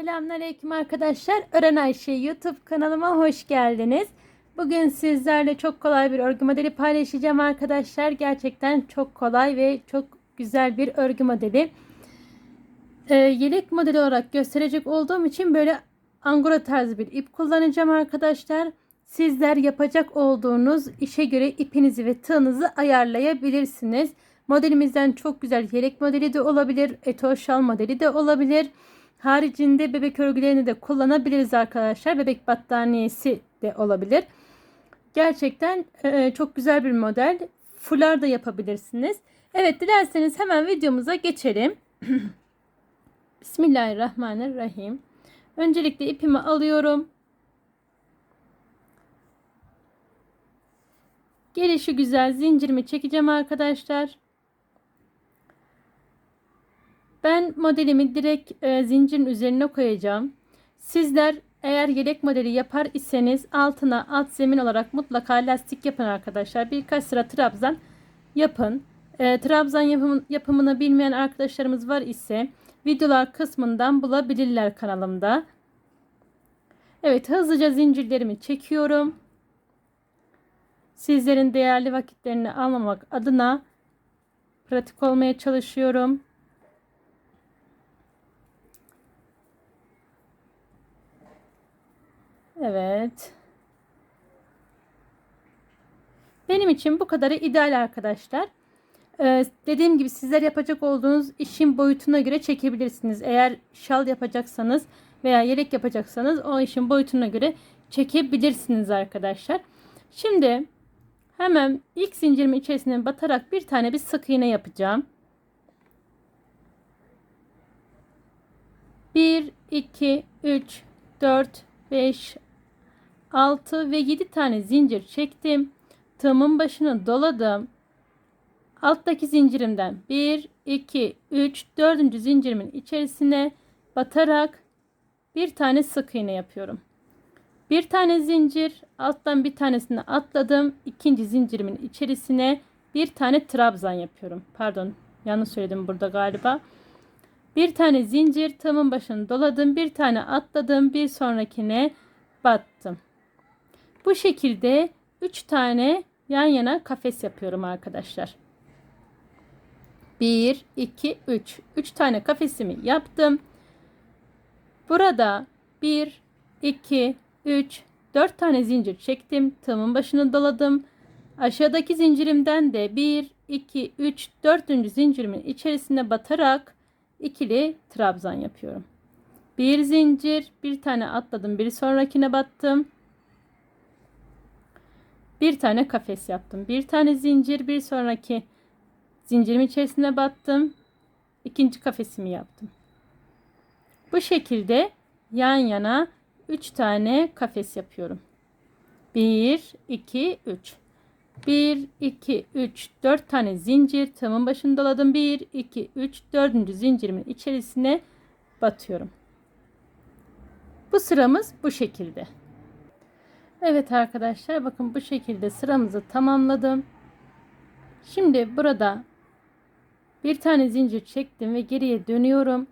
Selamünaleyküm arkadaşlar. Ören Ayşe YouTube kanalıma hoş geldiniz. Bugün sizlerle çok kolay bir örgü modeli paylaşacağım arkadaşlar. Gerçekten çok kolay ve çok güzel bir örgü modeli. Ee, yelek modeli olarak gösterecek olduğum için böyle angora tarzı bir ip kullanacağım arkadaşlar. Sizler yapacak olduğunuz işe göre ipinizi ve tığınızı ayarlayabilirsiniz. Modelimizden çok güzel yelek modeli de olabilir, eto şal modeli de olabilir. Haricinde bebek örgülerini de kullanabiliriz arkadaşlar. Bebek battaniyesi de olabilir. Gerçekten e, çok güzel bir model. Fular da yapabilirsiniz. Evet dilerseniz hemen videomuza geçelim. Bismillahirrahmanirrahim. Öncelikle ipimi alıyorum. Gelişi güzel zincirimi çekeceğim arkadaşlar. Ben modelimi direkt e, zincirin üzerine koyacağım. Sizler eğer yelek modeli yapar iseniz altına alt zemin olarak mutlaka lastik yapın arkadaşlar. Birkaç sıra trabzan yapın. E, trabzan yapım, yapımını bilmeyen arkadaşlarımız var ise videolar kısmından bulabilirler kanalımda. Evet hızlıca zincirlerimi çekiyorum. Sizlerin değerli vakitlerini almamak adına pratik olmaya çalışıyorum. Evet. Benim için bu kadarı ideal arkadaşlar. Ee, dediğim gibi sizler yapacak olduğunuz işin boyutuna göre çekebilirsiniz. Eğer şal yapacaksanız veya yelek yapacaksanız o işin boyutuna göre çekebilirsiniz arkadaşlar. Şimdi hemen ilk zincirimin içerisine batarak bir tane bir sık iğne yapacağım. 1 2 3 4 5 6 ve 7 tane zincir çektim. Tığımın başını doladım. Alttaki zincirimden 1, 2, 3, 4. zincirimin içerisine batarak bir tane sık iğne yapıyorum. Bir tane zincir alttan bir tanesini atladım. İkinci zincirimin içerisine bir tane trabzan yapıyorum. Pardon yanlış söyledim burada galiba. Bir tane zincir tığımın başını doladım. Bir tane atladım. Bir sonrakine battım. Bu şekilde 3 tane yan yana kafes yapıyorum arkadaşlar. 1, 2, 3. 3 tane kafesimi yaptım. Burada 1, 2, 3, 4 tane zincir çektim. Tığımın başını doladım. Aşağıdaki zincirimden de 1, 2, 3, 4. zincirimin içerisine batarak ikili trabzan yapıyorum. Bir zincir, bir tane atladım, bir sonrakine battım. Bir tane kafes yaptım. Bir tane zincir, bir sonraki zincirim içerisine battım. İkinci kafesimi yaptım. Bu şekilde yan yana 3 tane kafes yapıyorum. 1 2 3 1 2 3 4 tane zincir tığımın başını doladım. 1 2 3 4. zincirimin içerisine batıyorum. Bu sıramız bu şekilde. Evet arkadaşlar bakın bu şekilde sıramızı tamamladım. Şimdi burada bir tane zincir çektim ve geriye dönüyorum.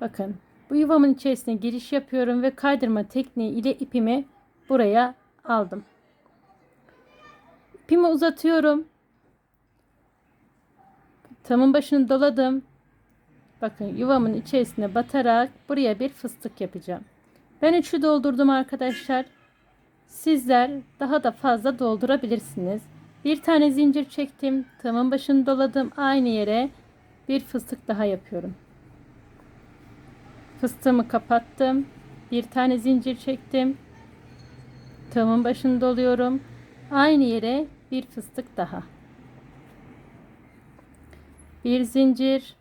Bakın bu yuvamın içerisine giriş yapıyorum ve kaydırma tekniği ile ipimi buraya aldım. İpimi uzatıyorum. Tamın başını doladım. Bakın yuvamın içerisine batarak buraya bir fıstık yapacağım. Ben üçü doldurdum arkadaşlar. Sizler daha da fazla doldurabilirsiniz. Bir tane zincir çektim. Tığımın başını doladım. Aynı yere bir fıstık daha yapıyorum. Fıstığımı kapattım. Bir tane zincir çektim. Tığımın başını doluyorum. Aynı yere bir fıstık daha. Bir zincir.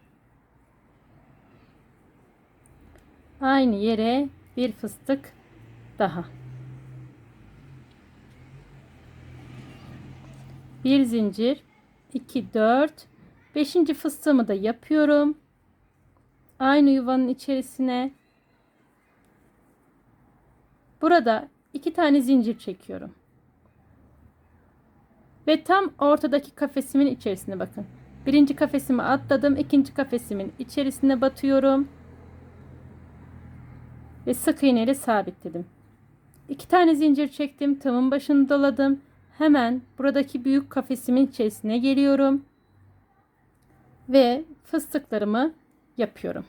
Aynı yere bir fıstık daha. Bir zincir 2 4 5. fıstığımı da yapıyorum aynı yuvanın içerisine burada iki tane zincir çekiyorum ve tam ortadaki kafesimin içerisine bakın birinci kafesimi atladım ikinci kafesimin içerisine batıyorum ve sık iğne sabitledim. İki tane zincir çektim. Tığımın başını doladım. Hemen buradaki büyük kafesimin içerisine geliyorum. Ve fıstıklarımı yapıyorum.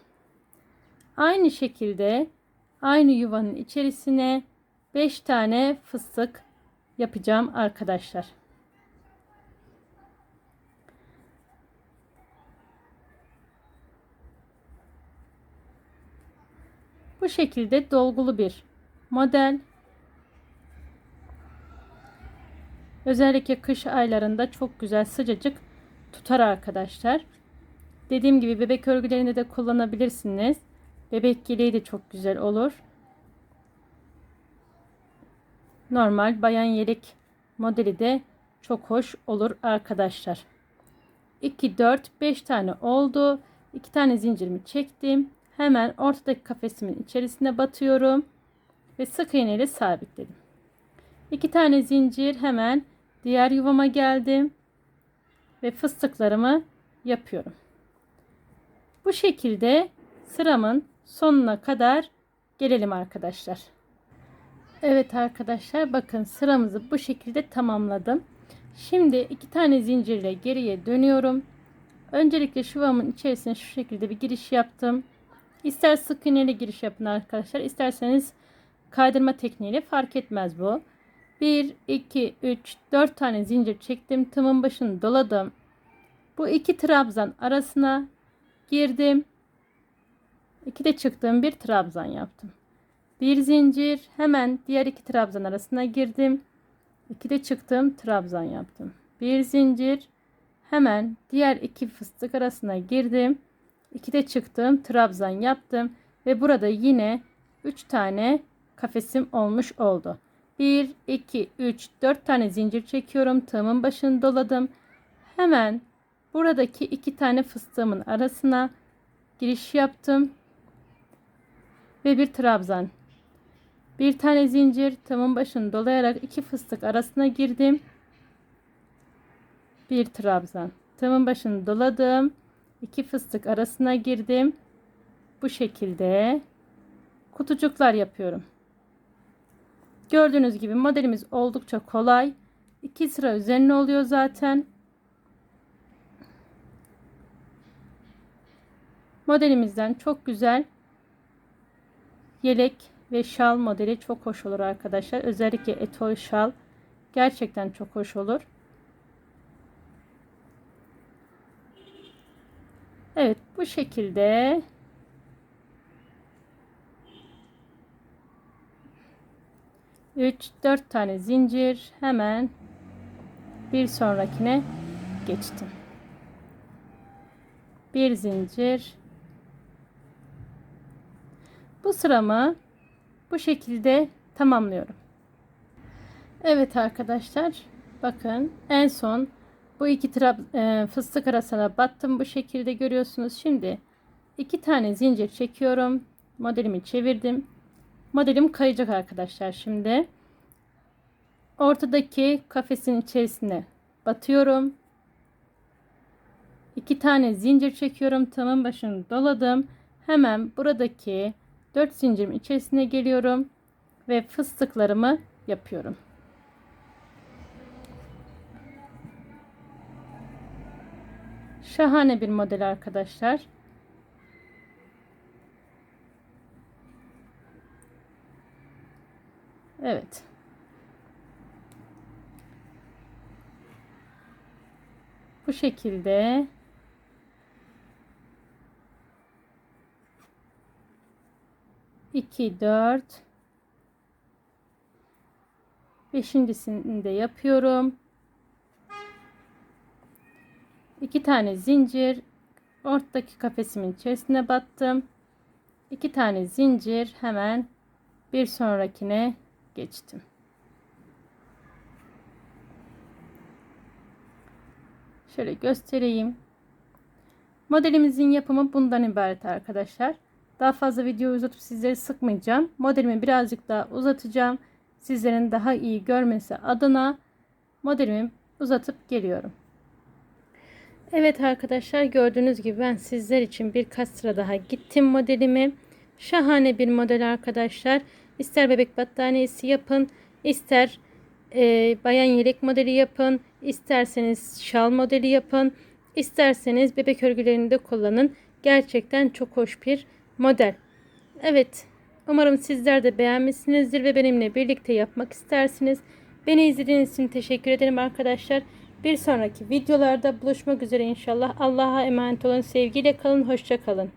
Aynı şekilde aynı yuvanın içerisine 5 tane fıstık yapacağım arkadaşlar. Bu şekilde dolgulu bir model. Özellikle kış aylarında çok güzel sıcacık tutar arkadaşlar. Dediğim gibi bebek örgülerinde de kullanabilirsiniz. Bebek yeleği de çok güzel olur. Normal bayan yelek modeli de çok hoş olur arkadaşlar. 2 4 5 tane oldu. 2 tane zincirimi çektim. Hemen ortadaki kafesimin içerisine batıyorum ve sık iğne ile sabitledim. 2 tane zincir hemen diğer yuvama geldim ve fıstıklarımı yapıyorum. Bu şekilde sıramın sonuna kadar gelelim arkadaşlar. Evet arkadaşlar bakın sıramızı bu şekilde tamamladım. Şimdi iki tane zincirle geriye dönüyorum. Öncelikle şu yuvamın içerisine şu şekilde bir giriş yaptım. İster sık iğneyle giriş yapın arkadaşlar. isterseniz kaydırma tekniğiyle fark etmez bu. 1, 2, 3, 4 tane zincir çektim. Tımın başını doladım. Bu iki trabzan arasına girdim. İki de çıktığım bir trabzan yaptım. Bir zincir hemen diğer iki trabzan arasına girdim. İki de çıktığım trabzan yaptım. Bir zincir hemen diğer iki fıstık arasına girdim. İki de çıktığım trabzan yaptım ve burada yine 3 tane kafesim olmuş oldu. 1 2 3 4 tane zincir çekiyorum. Tığımın başını doladım. Hemen buradaki iki tane fıstığımın arasına giriş yaptım ve bir trabzan. Bir tane zincir tığımın başını dolayarak iki fıstık arasına girdim. Bir trabzan. Tığımın başını doladım. iki fıstık arasına girdim. Bu şekilde kutucuklar yapıyorum. Gördüğünüz gibi modelimiz oldukça kolay. İki sıra üzerine oluyor zaten. Modelimizden çok güzel yelek ve şal modeli çok hoş olur arkadaşlar. Özellikle etol şal gerçekten çok hoş olur. Evet bu şekilde üç dört tane zincir hemen bir sonrakine geçtim. Bir zincir bu sıramı bu şekilde tamamlıyorum. Evet arkadaşlar bakın en son bu iki trab e, fıstık arasına battım bu şekilde görüyorsunuz. Şimdi iki tane zincir çekiyorum. Modelimi çevirdim. Modelim kayacak arkadaşlar şimdi. Ortadaki kafesin içerisine batıyorum. İki tane zincir çekiyorum. Tamın başını doladım. Hemen buradaki 4 zincirim içerisine geliyorum ve fıstıklarımı yapıyorum. Şahane bir model arkadaşlar. Evet. Bu şekilde 2 4 beşincisini de yapıyorum. İki tane zincir ortadaki kafesimin içerisine battım. İki tane zincir hemen bir sonrakine geçtim. Şöyle göstereyim. Modelimizin yapımı bundan ibaret arkadaşlar. Daha fazla video uzatıp sizleri sıkmayacağım. Modelimi birazcık daha uzatacağım. Sizlerin daha iyi görmesi adına modelimi uzatıp geliyorum. Evet arkadaşlar gördüğünüz gibi ben sizler için birkaç sıra daha gittim modelimi. Şahane bir model arkadaşlar. İster bebek battaniyesi yapın, ister e, bayan yelek modeli yapın, isterseniz şal modeli yapın, isterseniz bebek örgülerinde kullanın. Gerçekten çok hoş bir model. Evet, umarım sizler de beğenmişsinizdir ve benimle birlikte yapmak istersiniz. Beni izlediğiniz için teşekkür ederim arkadaşlar. Bir sonraki videolarda buluşmak üzere inşallah. Allah'a emanet olun. Sevgiyle kalın. Hoşça kalın.